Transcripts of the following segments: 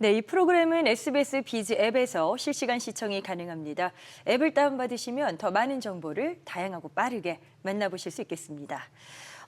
네, 이 프로그램은 SBS 비즈 앱에서 실시간 시청이 가능합니다. 앱을 다운받으시면 더 많은 정보를 다양하고 빠르게 만나보실 수 있겠습니다.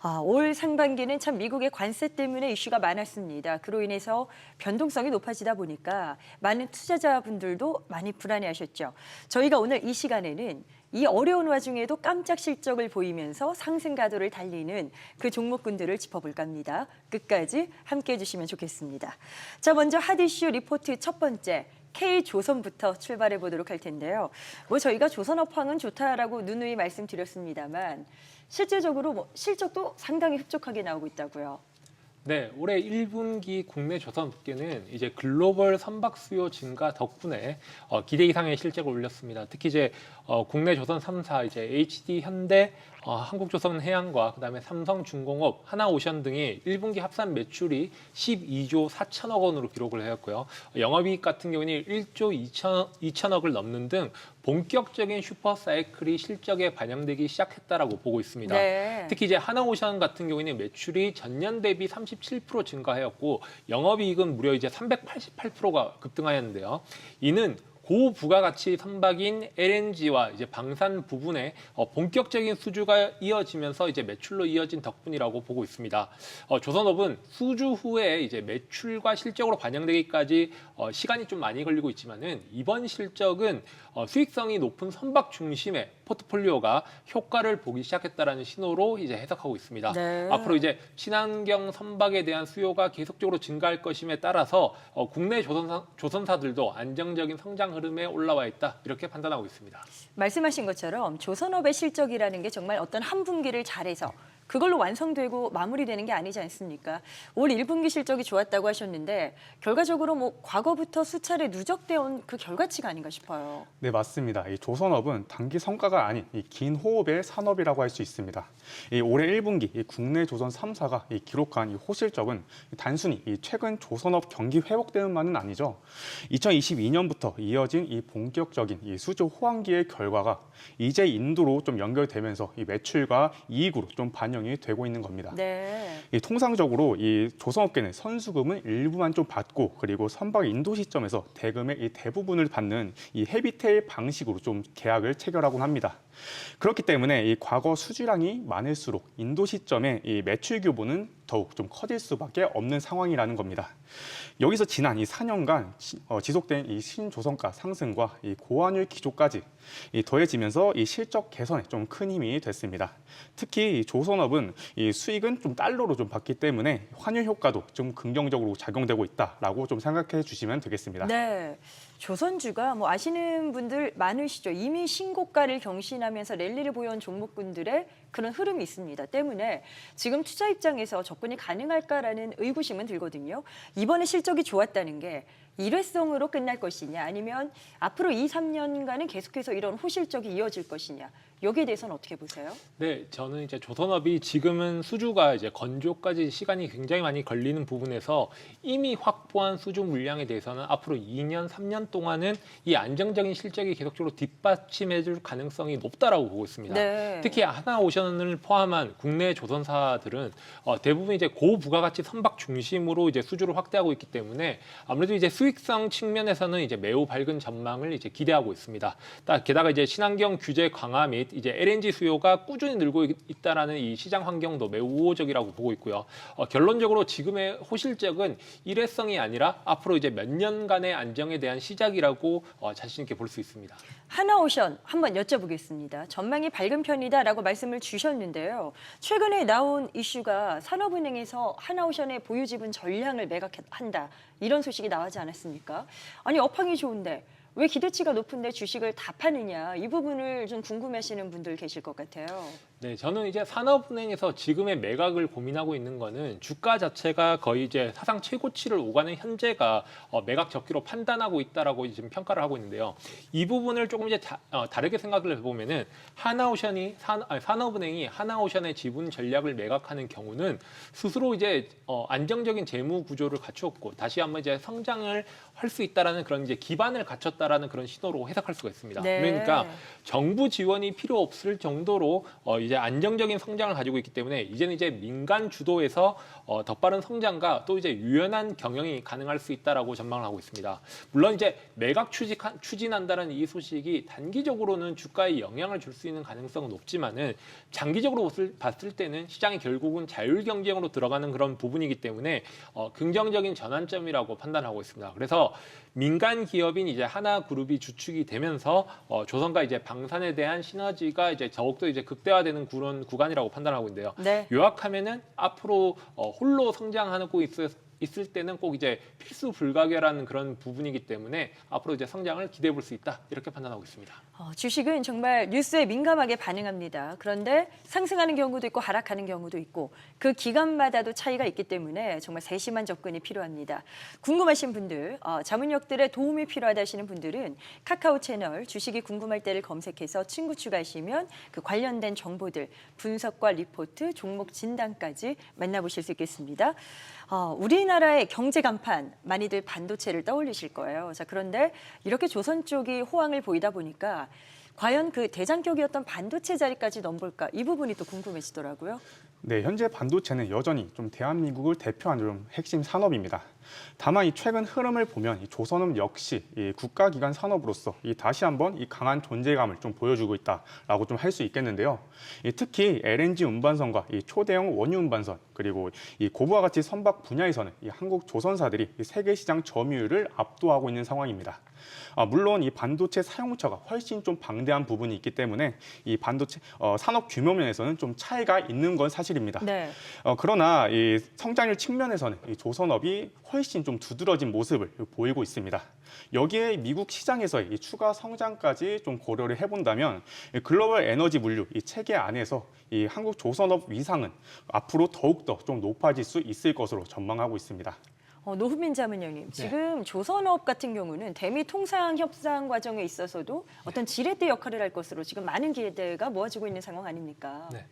아, 올 상반기는 참 미국의 관세 때문에 이슈가 많았습니다. 그로 인해서 변동성이 높아지다 보니까 많은 투자자분들도 많이 불안해하셨죠. 저희가 오늘 이 시간에는 이 어려운 와중에도 깜짝 실적을 보이면서 상승 가도를 달리는 그 종목군들을 짚어볼까 합니다. 끝까지 함께해 주시면 좋겠습니다. 자, 먼저 핫이슈 리포트 첫 번째. K조선부터 출발해 보도록 할 텐데요. 뭐 저희가 조선업황은 좋다라고 누누이 말씀드렸습니다만 실제적으로 뭐 실적도 상당히 흡족하게 나오고 있다고요. 네, 올해 1분기 국내 조선 업계는 이제 글로벌 선박 수요 증가 덕분에 어, 기대 이상의 실적을 올렸습니다. 특히 이제 어, 국내 조선 3사 이제 HD 현대, 어, 한국조선해양과 그다음에 삼성중공업, 하나오션 등이 1분기 합산 매출이 12조 4천억 원으로 기록을 하였고요. 영업이익 같은 경우는 1조 2천, 2천억을 넘는 등 본격적인 슈퍼 사이클이 실적에 반영되기 시작했다라고 보고 있습니다. 네. 특히 이제 하나오션 같은 경우에는 매출이 전년 대비 37% 증가하였고 영업이익은 무려 이제 388%가 급등하였는데요. 이는 고부가가치 선박인 LNG와 이제 방산 부분에 어, 본격적인 수주가 이어지면서 이제 매출로 이어진 덕분이라고 보고 있습니다. 어, 조선업은 수주 후에 이제 매출과 실적으로 반영되기까지 어, 시간이 좀 많이 걸리고 있지만은 이번 실적은 어, 수익성이 높은 선박 중심의 포트폴리오가 효과를 보기 시작했다라는 신호로 이제 해석하고 있습니다. 네. 앞으로 이제 친환경 선박에 대한 수요가 계속적으로 증가할 것임에 따라서 어, 국내 조선사, 조선사들도 안정적인 성장 흐 름에 올라와 있다 이렇게 판단하고 있습니다. 말씀하신 것처럼 조선업의 실적이라는 게 정말 어떤 한 분기를 잘해서 그걸로 완성되고 마무리되는 게 아니지 않습니까? 올 1분기 실적이 좋았다고 하셨는데 결과적으로 뭐 과거부터 수차례 누적되어 온 그 결과치가 아닌가 싶어요. 네, 맞습니다. 이 조선업은 단기 성과가 아닌 이 긴 호흡의 산업이라고 할 수 있습니다. 이 올해 1분기 이 국내 조선 3사가 이 기록한 이 호실적은 단순히 이 최근 조선업 경기 회복 때문만은 아니죠. 2022년부터 이어진 이 본격적인 이 수조 호황기의 결과가 이제 인도로 좀 연결되면서 이 매출과 이익으로 좀 반영이 되고 있는 겁니다. 네. 이 통상적으로 이 조선업계는 선수금은 일부만 좀 받고 그리고 선박 인도 시점에서 대금의 이 대부분을 받는 이 헤비테일 방식으로 좀 계약을 체결하곤 합니다. 그렇기 때문에 이 과거 수주량이 많을수록 인도 시점에 이 매출 규모는 더욱 좀 커질 수밖에 없는 상황이라는 겁니다. 여기서 지난 이 4년간 지- 어, 지속된 이 신조선가 상승과 이 고환율 기조까지 이 더해지면서 이 실적 개선에 좀 큰 힘이 됐습니다. 특히 이 조선업은 이 수익은 좀 달러로 좀 받기 때문에 환율 효과도 좀 긍정적으로 작용되고 있다라고 좀 생각해 주시면 되겠습니다. 네. 조선주가 뭐 아시는 분들 많으시죠. 이미 신고가를 경신하면서 랠리를 보여온 종목군들의 그런 흐름이 있습니다. 때문에 지금 투자 입장에서 접근이 가능할까라는 의구심은 들거든요. 이번에 실적이 좋았다는 게 일회성으로 끝날 것이냐 아니면 앞으로 2, 3년간은 계속해서 이런 호실적이 이어질 것이냐 여기에 대해서는 어떻게 보세요? 네, 저는 이제 조선업이 지금은 수주가 이제 건조까지 시간이 굉장히 많이 걸리는 부분에서 이미 확보한 수주 물량에 대해서는 앞으로 2년, 3년 동안은 이 안정적인 실적이 계속적으로 뒷받침해줄 가능성이 높다라고 보고 있습니다. 네. 특히 하나오션을 포함한 국내 조선사들은 어, 대부분 이제 고부가가치 선박 중심으로 이제 수주를 확대하고 있기 때문에 아무래도 이제 수익 성 측면에서는 이제 매우 밝은 전망을 이제 기대하고 있습니다. 따- 게다가 이제 친환경 규제 강화 및 이제 LNG 수요가 꾸준히 늘고 있- 있다라는 이 시장 환경도 매우 우호적이라고 보고 있고요. 어, 결론적으로 지금의 호실적은 일회성이 아니라 앞으로 이제 몇 년간의 안정에 대한 시작이라고 어, 자신 있게 볼 수 있습니다. 하나오션 한번 여쭤보겠습니다. 전망이 밝은 편이다라고 말씀을 주셨는데요. 최근에 나온 이슈가 산업은행에서 하나오션의 보유 지분 전량을 매각한다 이런 소식이 나오지 않았습니까? 아니 업황이 좋은데 왜 기대치가 높은데 주식을 다 파느냐 이 부분을 좀 궁금해하시는 분들 계실 것 같아요. 네, 저는 이제 산업은행에서 지금의 매각을 고민하고 있는 거는 주가 자체가 거의 이제 사상 최고치를 오가는 현재가 어, 매각 적기로 판단하고 있다라고 지금 평가를 하고 있는데요. 이 부분을 조금 이제 다, 르게 생각을 해보면은 하나오션이 산, 아니, 산업은행이 하나오션의 지분 전략을 매각하는 경우는 스스로 이제 어, 안정적인 재무 구조를 갖추었고 다시 한번 이제 성장을 할 수 있다라는 그런 이제 기반을 갖췄다라는 그런 신호로 해석할 수가 있습니다. 네. 그러니까 정부 지원이 필요 없을 정도로 어, 이 이제 안정적인 성장을 가지고 있기 때문에 이제는 이제 민간 주도에서 어, 더 빠른 성장과 또 이제 유연한 경영이 가능할 수 있다라고 전망을 하고 있습니다. 물론 이제 매각 추진, 추진한다는 이 소식이 단기적으로는 주가에 영향을 줄 수 있는 가능성은 높지만은 장기적으로 봤을 때는 시장이 결국은 자율 경쟁으로 들어가는 그런 부분이기 때문에 어, 긍정적인 전환점이라고 판단하고 있습니다. 그래서 민간 기업인 이제 하나 그룹이 주축이 되면서 어, 조선과 이제 방산에 대한 시너지가 이제 더욱더 이제 극대화되는 그런 구간이라고 판단하고 있는데요. 네. 요약하면은 앞으로 어, 홀로 성장하고 있을, 있을 때는 꼭 이제 필수 불가결한 그런 부분이기 때문에 앞으로 이제 성장을 기대해 볼 수 있다 이렇게 판단하고 있습니다. 어, 주식은 정말 뉴스에 민감하게 반응합니다. 그런데 상승하는 경우도 있고 하락하는 경우도 있고 그 기간마다도 차이가 있기 때문에 정말 세심한 접근이 필요합니다. 궁금하신 분들, 어, 자문역들의 도움이 필요하다 하시는 분들은 카카오 채널 주식이 궁금할 때를 검색해서 친구 추가하시면 그 관련된 정보들, 분석과 리포트, 종목 진단까지 만나보실 수 있겠습니다. 어, 우리나라의 경제 간판 많이들 반도체를 떠올리실 거예요. 자 그런데 이렇게 조선 쪽이 호황을 보이다 보니까 과연 그 대장격이었던 반도체 자리까지 넘볼까 이 부분이 또 궁금해지더라고요. 네, 현재 반도체는 여전히 좀 대한민국을 대표하는 좀 핵심 산업입니다. 다만 이 최근 흐름을 보면 이 조선업 역시 이 국가기관 산업으로서 이 다시 한번 이 강한 존재감을 좀 보여주고 있다라고 좀 할 수 있겠는데요. 이 특히 LNG 운반선과 이 초대형 원유 운반선 그리고 이 고부와 같이 선박 분야에서는 이 한국 조선사들이 이 세계 시장 점유율을 압도하고 있는 상황입니다. 아, 물론 이 반도체 사용처가 훨씬 좀 방대한 부분이 있기 때문에 이 반도체 어, 산업 규모 면에서는 좀 차이가 있는 건 사실입니다. 네. 어, 그러나 이 성장률 측면에서는 이 조선업이 훨씬 좀 두드러진 모습을 보이고 있습니다. 여기에 미국 시장에서의 이 추가 성장까지 좀 고려를 해본다면 이 글로벌 에너지 물류 이 체계 안에서 이 한국 조선업 위상은 앞으로 더욱더 좀 높아질 수 있을 것으로 전망하고 있습니다. 어, 노후민 자문위원님, 지금 조선업 같은 경우는 대미 통상 협상 과정에 있어서도 어떤 지렛대 역할을 할 것으로 지금 많은 기대가 모아지고 있는 상황 아닙니까? 네.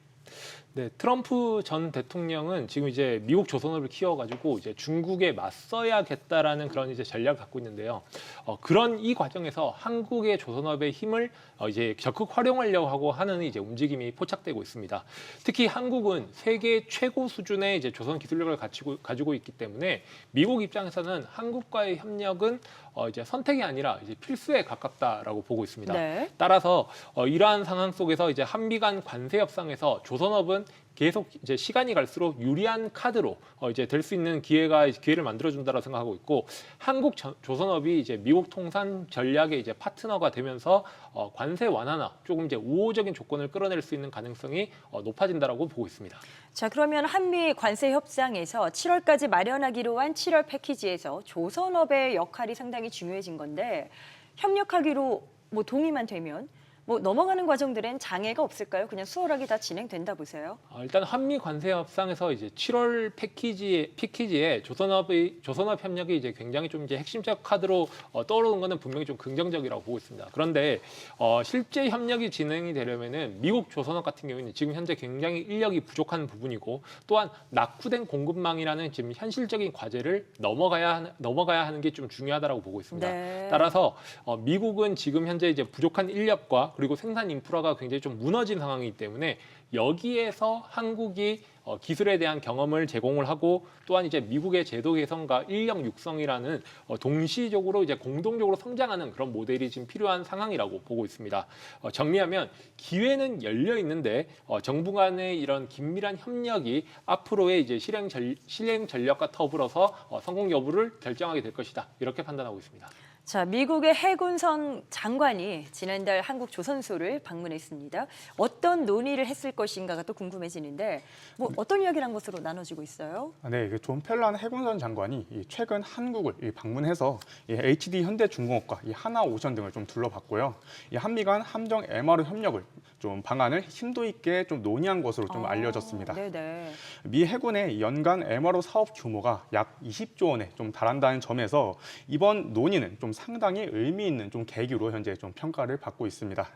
네, 트럼프 전 대통령은 지금 이제 미국 조선업을 키워가지고 이제 중국에 맞서야겠다라는 그런 이제 전략을 갖고 있는데요. 어, 그런 이 과정에서 한국의 조선업의 힘을 어, 이제 적극 활용하려고 하고 하는 이제 움직임이 포착되고 있습니다. 특히 한국은 세계 최고 수준의 이제 조선 기술력을 가지고 가지고 있기 때문에 미국 입장에서는 한국과의 협력은 어, 이제 선택이 아니라 이제 필수에 가깝다라고 보고 있습니다. 네. 따라서 어, 이러한 상황 속에서 이제 한미 간 관세 협상에서 조 선업은 계속 이제 시간이 갈수록 유리한 카드로 어, 이제 될 수 있는 기회가 기회를 만들어 준다고 생각하고 있고 한국 전- 조선업이 이제 미국 통산 전략의 이제 파트너가 되면서 어, 관세 완화나 조금 이제 우호적인 조건을 끌어낼 수 있는 가능성이 어, 높아진다라고 보고 있습니다. 자, 그러면 한미 관세 협상에서 7월까지 마련하기로 한 7월 패키지에서 조선업의 역할이 상당히 중요해진 건데 협력하기로 뭐 동의만 되면 뭐 넘어가는 과정들엔 장애가 없을까요? 그냥 수월하게 다 진행된다 보세요. 어, 일단 한미 관세 협상에서 이제 7월 패키지에 패키지에 조선업의 조선업 협력이 이제 굉장히 좀 이제 핵심적 카드로 어, 떠오르는 것은 분명히 좀 긍정적이라고 보고 있습니다. 그런데 어, 실제 협력이 진행이 되려면은 미국 조선업 같은 경우는 지금 현재 굉장히 인력이 부족한 부분이고 또한 낙후된 공급망이라는 지금 현실적인 과제를 넘어가야 하는, 넘어가야 하는 게 좀 중요하다라고 보고 있습니다. 네. 따라서 어, 미국은 지금 현재 이제 부족한 인력과 그리고 생산 인프라가 굉장히 좀 무너진 상황이기 때문에 여기에서 한국이 어, 기술에 대한 경험을 제공을 하고 또한 이제 미국의 제도 개선과 인력 육성이라는 어, 동시적으로 이제 공동적으로 성장하는 그런 모델이 지금 필요한 상황이라고 보고 있습니다. 어, 정리하면 기회는 열려 있는데 어, 정부 간의 이런 긴밀한 협력이 앞으로의 이제 실행 전 실행 전략과 더불어서 어, 성공 여부를 결정하게 될 것이다 이렇게 판단하고 있습니다. 자, 미국의 해군성 장관이 지난달 한국 조선소를 방문했습니다. 어떤 논의를 했을 것인가가 또 궁금해지는데 뭐 어떤 이야기를 한 것으로 나눠지고 있어요? 아, 네, 그 존 펠란 해군선 장관이 이 최근 한국을 이 방문해서 이 HD 현대중공업과 이 하나오션 등을 좀 둘러봤고요. 이 한미 간 함정 MRO 협력을 좀 방안을 심도 있게 좀 논의한 것으로 좀 아, 알려졌습니다. 네네. 미 해군의 연간 MRO 사업 규모가 약 20조 원에 좀 달한다는 점에서 이번 논의는 좀 상당히 의미 있는 좀 계기로 현재 좀 평가를 받고 있습니다.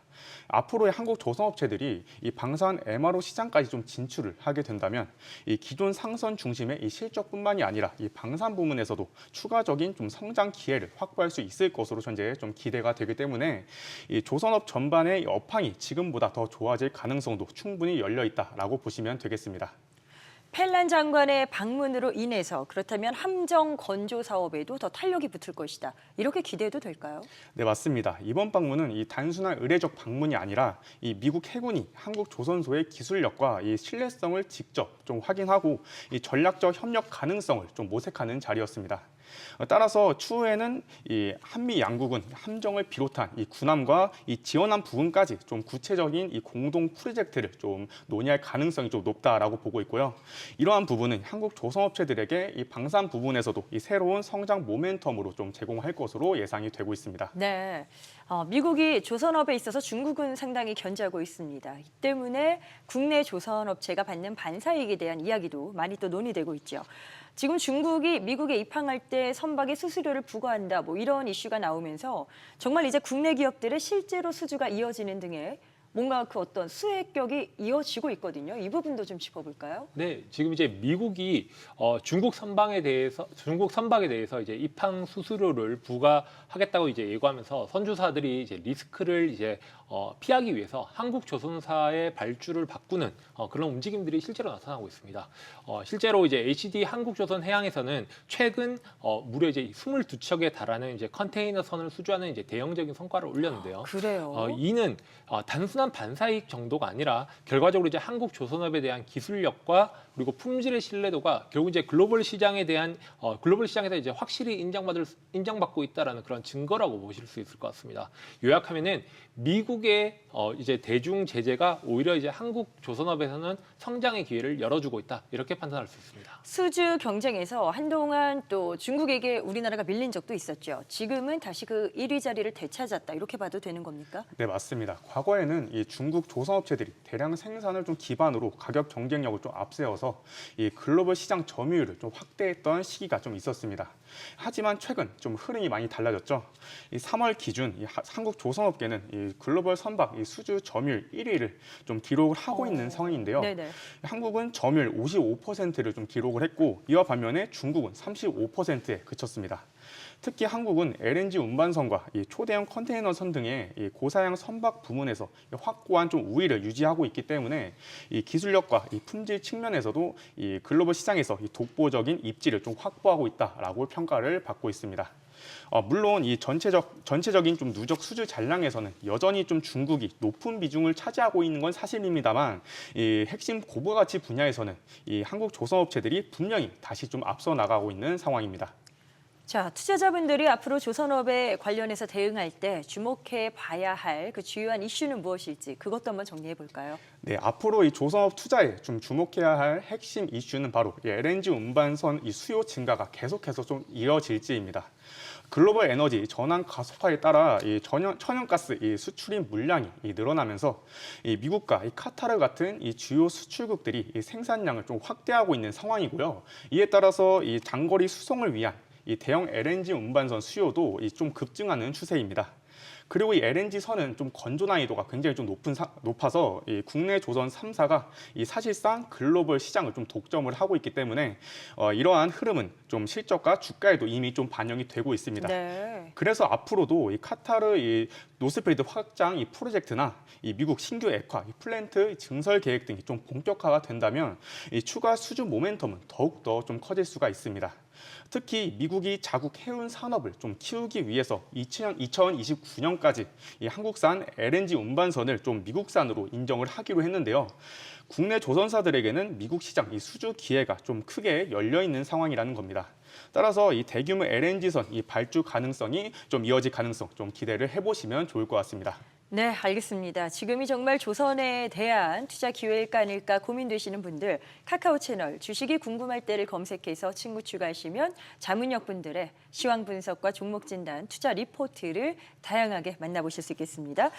앞으로의 한국 조선업체들이 이 방산 MRO 시장까지 좀 진출을 하게 된다면 이 기존 상선 중심의 이 실적뿐만이 아니라 이 방산 부문에서도 추가적인 좀 성장 기회를 확보할 수 있을 것으로 현재 좀 기대가 되기 때문에 이 조선업 전반의 이 업황이 지금보다 더 좋아질 가능성도 충분히 열려 있다라고 보시면 되겠습니다. 펠란 장관의 방문으로 인해서 그렇다면 함정 건조 사업에도 더 탄력이 붙을 것이다. 이렇게 기대해도 될까요? 네, 맞습니다. 이번 방문은 이 단순한 의례적 방문이 아니라 이 미국 해군이 한국 조선소의 기술력과 이 신뢰성을 직접 좀 확인하고 이 전략적 협력 가능성을 좀 모색하는 자리였습니다. 어, 따라서 추후에는 이 한미 양국은 함정을 비롯한 이 군함과 이 지원함 부분까지 좀 구체적인 이 공동 프로젝트를 좀 논의할 가능성이 좀 높다라고 보고 있고요. 이러한 부분은 한국 조선업체들에게 이 방산 부분에서도 이 새로운 성장 모멘텀으로 좀 제공할 것으로 예상이 되고 있습니다. 네. 어, 미국이 조선업에 있어서 중국은 상당히 견제하고 있습니다. 이 때문에 국내 조선업체가 받는 반사이익에 대한 이야기도 많이 또 논의되고 있죠. 지금 중국이 미국에 입항할 때 선박에 수수료를 부과한다 뭐 이런 이슈가 나오면서 정말 이제 국내 기업들의 실제로 수주가 이어지는 등의 뭔가 그 어떤 수혜격이 이어지고 있거든요. 이 부분도 좀 짚어볼까요? 네, 지금 이제 미국이 어, 중국 선박에 대해서 중국 선박에 대해서 이제 입항 수수료를 부과하겠다고 이제 예고하면서 선주사들이 이제 리스크를 이제 어, 피하기 위해서 한국 조선사의 발주를 바꾸는 어, 그런 움직임들이 실제로 나타나고 있습니다. 어, 실제로 이제 HD 한국조선 해양에서는 최근 어, 무려 이제 22척에 달하는 이제 컨테이너 선을 수주하는 이제 대형적인 성과를 올렸는데요. 그래요. 어, 이는 어, 단순한 반사이익 정도가 아니라 결과적으로 이제 한국 조선업에 대한 기술력과 그리고 품질의 신뢰도가 결국 이제 글로벌 시장에 대한 어, 글로벌 시장에서 이제 확실히 인정받을 인정받고 있다라는 그런 증거라고 보실 수 있을 것 같습니다. 요약하면은 미국의 어, 이제 대중 제재가 오히려 이제 한국 조선업에서는 성장의 기회를 열어주고 있다 이렇게 판단할 수 있습니다. 수주 경쟁에서 한동안 또 중국에게 우리나라가 밀린 적도 있었죠. 지금은 다시 그 1위 자리를 되찾았다. 이렇게 봐도 되는 겁니까? 네, 맞습니다. 과거에는 이 중국 조선업체들이 대량 생산을 좀 기반으로 가격 경쟁력을 좀 앞세워서 이 글로벌 시장 점유율을 좀 확대했던 시기가 좀 있었습니다. 하지만 최근 좀 흐름이 많이 달라졌죠. 이 3월 기준 이 하- 한국 조선업계는 이 글로벌 선박 이 수주 점유율 1위를 좀 기록을 하고 있는 어. 상황인데요. 네네. 한국은 점유율 55%를 좀 기록을 했고 이와 반면에 중국은 35%에 그쳤습니다. 특히 한국은 LNG 운반선과 이 초대형 컨테이너선 등의 이 고사양 선박 부문에서 확고한 좀 우위를 유지하고 있기 때문에 이 기술력과 이 품질 측면에서도 이 글로벌 시장에서 이 독보적인 입지를 좀 확보하고 있다라고 평가를 받고 있습니다. 어, 물론 이 전체적 전체적인 좀 누적 수주 잔량에서는 여전히 좀 중국이 높은 비중을 차지하고 있는 건 사실입니다만 이 핵심 고부가 가치 분야에서는 이 한국 조선업체들이 분명히 다시 좀 앞서 나가고 있는 상황입니다. 자, 투자자분들이 앞으로 조선업에 관련해서 대응할 때 주목해 봐야 할 그 주요한 이슈는 무엇일지 그것도 한번 정리해 볼까요? 네, 앞으로 이 조선업 투자에 좀 주목해야 할 핵심 이슈는 바로 이 LNG 운반선 이 수요 증가가 계속해서 좀 이어질지입니다. 글로벌 에너지 전환 가속화에 따라 이 천연, 천연가스 이 수출입 물량이 이 늘어나면서 이 미국과 이 카타르 같은 이 주요 수출국들이 이 생산량을 좀 확대하고 있는 상황이고요. 이에 따라서 이 장거리 수송을 위한 이 대형 LNG 운반선 수요도 이좀 급증하는 추세입니다. 그리고 이 LNG 선은 좀 건조 난이도가 굉장히 좀 높은 사- 높아서 이 국내 조선 3사가 이 사실상 글로벌 시장을 좀 독점을 하고 있기 때문에 어, 이러한 흐름은 좀 실적과 주가에도 이미 좀 반영이 되고 있습니다. 네. 그래서 앞으로도 이 카타르 이 노스필드 확장 이 프로젝트나 이 미국 신규 액화 이 플랜트 증설 계획 등이 좀 본격화가 된다면 이 추가 수주 모멘텀은 더욱 더 좀 커질 수가 있습니다. 특히 미국이 자국 해운 산업을 좀 키우기 위해서 2000, 2029년까지 이 한국산 LNG 운반선을 좀 미국산으로 인정을 하기로 했는데요. 국내 조선사들에게는 미국 시장 이 수주 기회가 좀 크게 열려 있는 상황이라는 겁니다. 따라서 이 대규모 LNG선 이 발주 가능성이 좀 이어질 가능성 좀 기대를 해보시면 좋을 것 같습니다. 네, 알겠습니다. 지금이 정말 조선에 대한 투자 기회일까 아닐까 고민되시는 분들 카카오 채널 주식이 궁금할 때를 검색해서 친구 추가하시면 자문역 분들의 시황 분석과 종목 진단, 투자 리포트를 다양하게 만나보실 수 있겠습니다.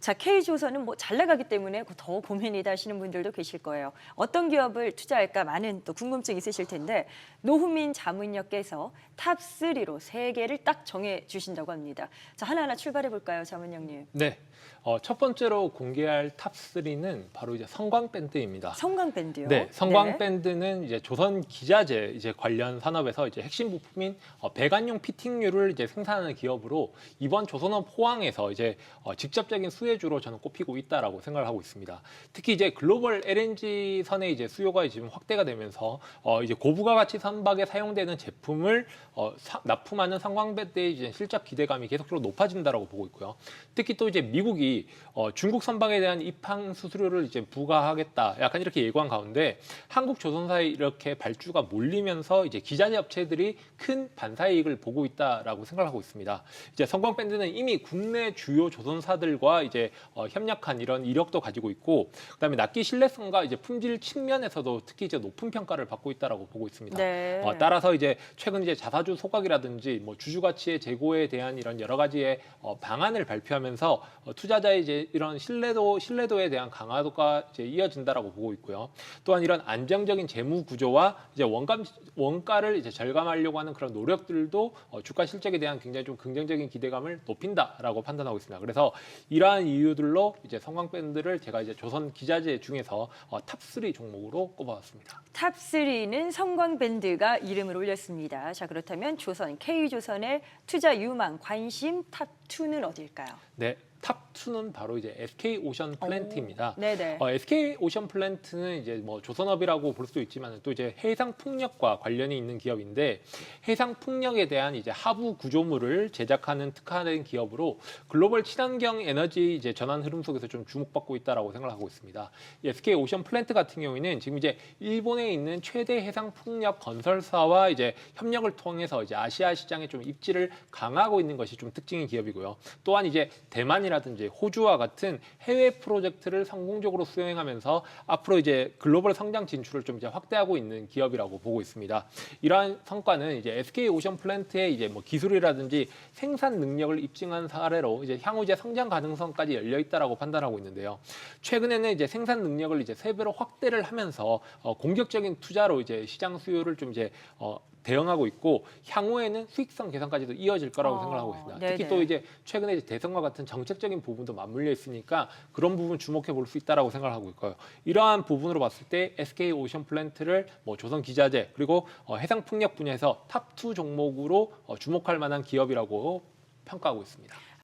자, K조선은 뭐 잘 나가기 때문에 더 고민이다 하시는 분들도 계실 거예요. 어떤 기업을 투자할까 많은 또 궁금증 있으실 텐데 노후민 자문역께서 탑3로 세 개를 딱 정해 주신다고 합니다. 자, 하나하나 출발해 볼까요, 자문역님? 네. 어, 첫 번째로 공개할 탑 3는 바로 이제 성광 밴드입니다. 성광 밴드요. 네, 성광 네. 밴드는 이제 조선 기자재 이제 관련 산업에서 이제 핵심 부품인 어, 배관용 피팅류를 이제 생산하는 기업으로 이번 조선업 포항에서 이제 어, 직접적인 수혜주로 저는 꼽히고 있다라고 생각을 하고 있습니다. 특히 이제 글로벌 LNG 선의 이제 수요가 지금 확대가 되면서 어, 이제 고부가 가치 선박에 사용되는 제품을 어, 사- 납품하는 성광 밴드의 이제 실적 기대감이 계속적으로 높아진다라고 보고 있고요. 특히 또 이제 미국이 어, 중국 선박에 대한 입항 수수료를 이제 부과하겠다. 약간 이렇게 예고한 가운데 한국 조선사에 이렇게 발주가 몰리면서 이제 기자재 업체들이 큰 반사 이익을 보고 있다라고 생각하고 있습니다. 이제 성광 밴드는 이미 국내 주요 조선사들과 이제 어, 협력한 이런 이력도 가지고 있고 그다음에 납기 신뢰성과 이제 품질 측면에서도 특히 이제 높은 평가를 받고 있다라고 보고 있습니다. 네. 어, 따라서 이제 최근 이제 자사주 소각이라든지 뭐 주주 가치의 재고에 대한 이런 여러 가지의 어, 방안을 발표하면서 어, 투자자 의 이제 이런 신뢰도 신뢰도에 대한 강화도가 이제 이어진다라고 보고 있고요. 또한 이런 안정적인 재무 구조와 이제 원감 원가를 이제 절감하려고 하는 그런 노력들도 어, 주가 실적에 대한 굉장히 좀 긍정적인 기대감을 높인다라고 판단하고 있습니다. 그래서 이러한 이유들로 이제 성광 밴드를 제가 이제 조선 기자재 중에서 어, 탑3 종목으로 꼽아왔습니다. 탑 3는 성광 밴드가 이름을 올렸습니다. 자, 그렇다면 조선 K조선의 투자 유망 관심 탑 2는 어딜까요? 네, 탑 2는 바로 이제 SK 오션 플랜트입니다. 네, 네. 어, SK 오션 플랜트는 이제 뭐 조선업이라고 볼 수도 있지만 또 이제 해상 풍력과 관련이 있는 기업인데 해상 풍력에 대한 이제 하부 구조물을 제작하는 특화된 기업으로 글로벌 친환경 에너지 이제 전환 흐름 속에서 좀 주목받고 있다라고 생각하고 있습니다. 이 SK 오션 플랜트 같은 경우에는 지금 이제 일본에 있는 최대 해상 풍력 건설사와 이제 협력을 통해서 이제 아시아 시장에 좀 입지를 강화하고 있는 것이 좀 특징인 기업이고요. 또한 이제 대만 이라든지 호주와 같은 해외 프로젝트를 성공적으로 수행하면서 앞으로 이제 글로벌 성장 진출을 좀 이제 확대하고 있는 기업이라고 보고 있습니다. 이러한 성과는 이제 SK 오션 플랜트의 이제 뭐 기술이라든지 생산 능력을 입증한 사례로 이제 향후 이제 성장 가능성까지 열려 있다라고 판단하고 있는데요. 최근에는 이제 생산 능력을 이제 세 배로 확대를 하면서 어, 공격적인 투자로 이제 시장 수요를 좀 이제 어, 대응하고 있고 향후에는 수익성 개선까지도 이어질 거라고 어, 생각하고 있습니다. 네네. 특히 또 이제 최근에 이제 대선과 같은 정책적인 부분도 맞물려 있으니까 그런 부분 주목해 볼 수 있다라고 생각하고 있고요. 이러한 부분으로 봤을 때 SK 오션 플랜트를 뭐 조선 기자재 그리고 어, 해상 풍력 분야에서 탑2 종목으로 어, 주목할 만한 기업이라고 평가하고 있습니다.